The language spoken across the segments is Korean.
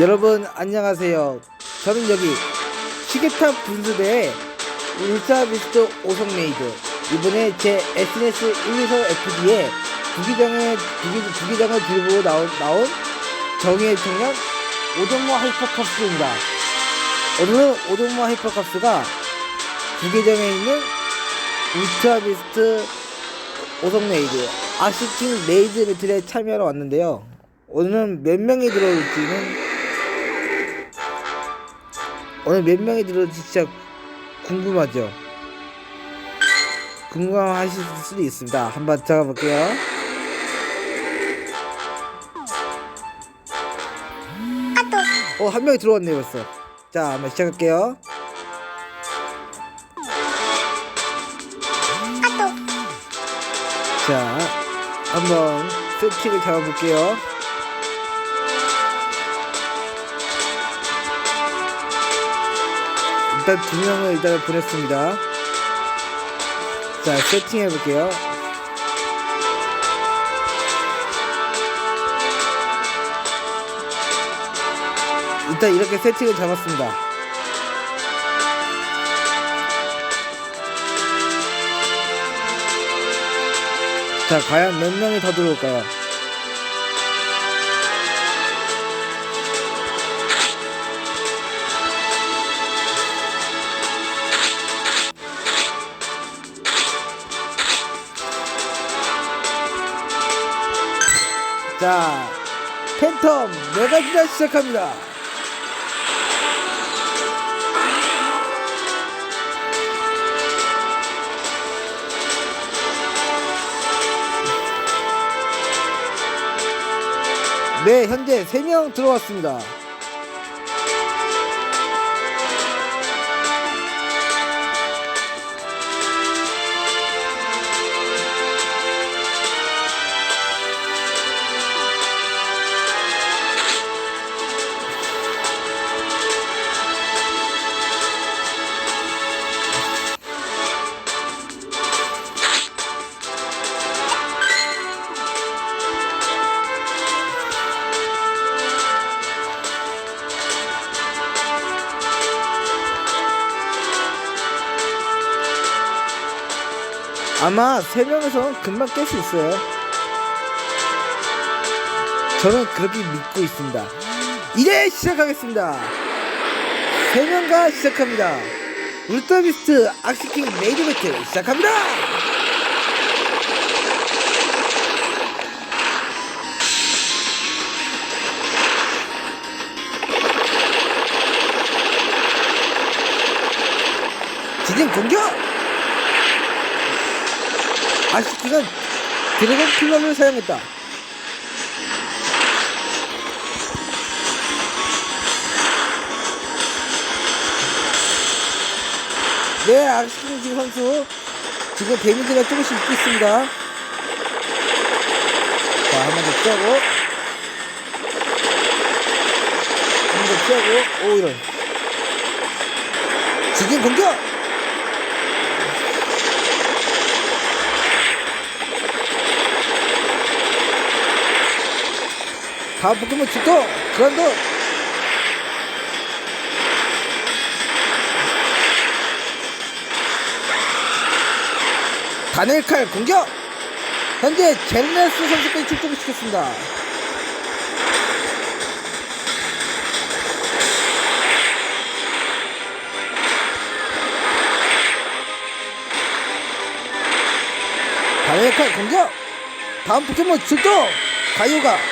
여러분 안녕하세요. 저는 여기 시계탑 분수대의 울트라비스트 오성레이드 이번에 제 SNS 124 FD에 부기장을 부기, 부기장을 들고 나온, 나온 정의의 청년 오동모 하이퍼캅스입니다. 오늘은 오동모 하이퍼캅스가 부기장에 있는 울트라비스트 오성레이드 아시팅 레이드 배틀에 참여하러 왔는데요. 오늘은 몇 명이 들어올지는 오늘 몇 명이 들어올지 진짜 궁금하죠. 궁금하실 수도 있습니다. 한번 들어가 볼게요. 어, 한 명이 들어왔네요, 벌써. 자, 한번 시작할게요. 자, 한번 세팅을 잡아볼게요. 일단 두 명을 일단 보냈습니다. 자, 세팅해 볼게요. 일단 이렇게 세팅을 잡았습니다. 자, 과연 몇 명이 더 들어올까요? 자, 팬텀 메가지나 시작합니다. 네, 현재 3명 들어왔습니다. 아마 3명에서 금방 깰 수 있어요. 저는 그렇게 믿고 있습니다. 이제 시작하겠습니다. 3명과 시작합니다. 울트라비스트 악시킹 메이드 배틀 시작합니다! 진행 공격! 아시키는 드래곤 클럽을 사용했다. 네, 지금 선수 지금 데미지가 조금씩 있고 있습니다. 자, 한번 더 피하고 한번 더 피하고 오 이런 지금 공격! 포켓몬 출동! 그란도! 다넬칼 공격! 현재 젤네스 선수까지 출동을 시켰습니다. 다넬칼 공격! 다음 포켓몬 출동! 가요가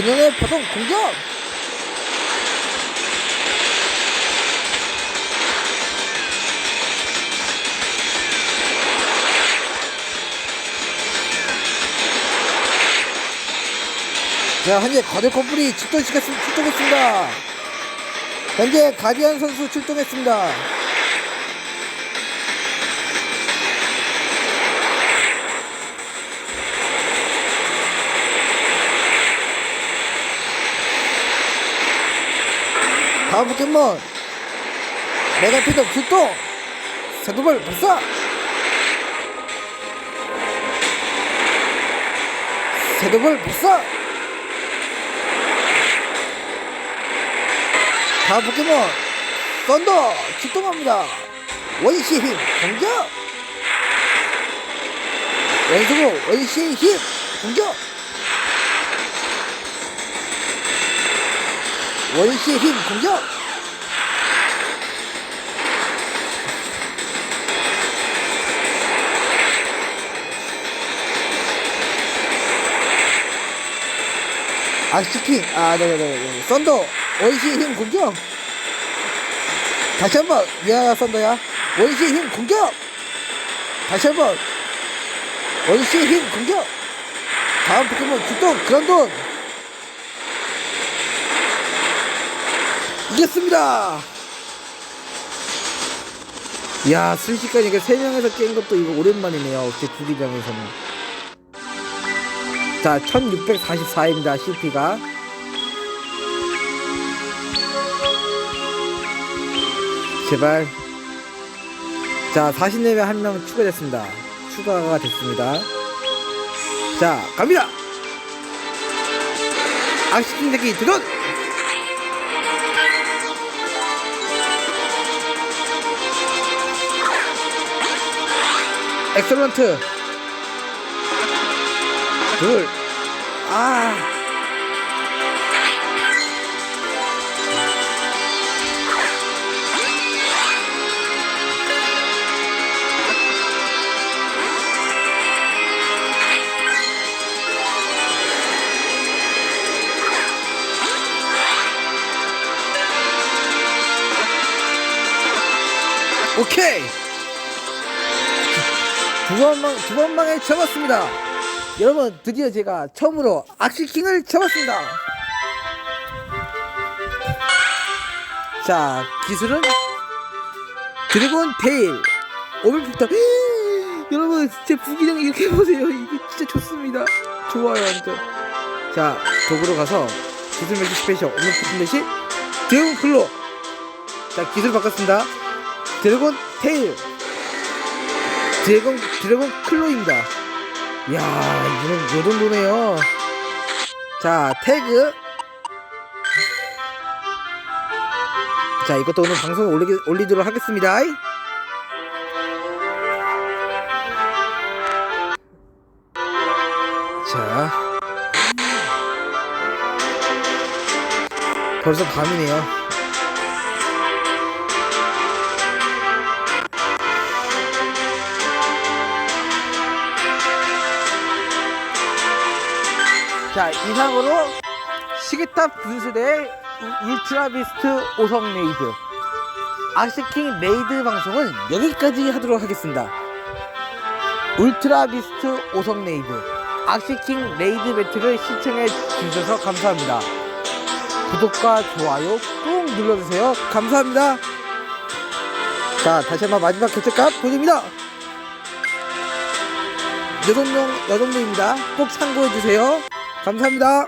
그녀의 파동 공격! 자, 현재 거대 커플이 출동했습니다. 현재 가디안 선수 출동했습니다. 다음 포켓몬. 메가피더 출동 세도벌 발사. 세도벌 발사. 다음 포켓몬. 썬더 출동합니다. 원시의 힘 공격. 연속으로 원시의 힘 공격 원시의 힘 공격! 아시킨 아 네네네 썬더 원시의 힘 공격! 다시 한 번 미안하다 썬더야. 원시의 힘 공격! 다시 한번. 원시의 힘 공격! 다음 포켓몬 출동 그란돈 이겼습니다. 이야 순식간에 이게 3명에서 깬 것도 이거 오랜만이네요. 제 구기장에서는. 자 1644입니다 CP가. 제발. 자 40레벨 한 명 추가됐습니다. 추가가 됐습니다. 자 갑니다! 악시킨 새끼 드론 엑설런트. 둘. 아. 오케이 두번망 두번망에 접었습니다. 여러분 드디어 제가 처음으로 악시킹을 잡았습니다. 자 기술은 드래곤 테일 오밀폭탄 여러분 제 부기장 이렇게 보세요. 이게 진짜 좋습니다. 좋아요 완전. 자 도구로 가서 기술 매직 스페셜 오밀폭탄 대신 드래곤 클로. 자 기술 바꿨습니다. 드래곤 테일 드래곤 드래곤 클로입니다 이야 이거는 요 정도네요. 자 태그. 자 이것도 오늘 방송에 올리, 올리도록 하겠습니다. 자. 벌써 밤이네요 자 이상으로 시계탑 분수대 울트라비스트 오성 레이드. 아시킹 레이드 방송은 여기까지 하도록 하겠습니다. 울트라비스트 오성 레이드. 아시킹 레이드 배틀을 시청해 주셔서 감사합니다. 구독과 좋아요 꾹 눌러주세요. 감사합니다. 자 다시 한번 마지막 개체값 보여줍니다. 여정용 여정도입니다. 꼭 참고해 주세요 감사합니다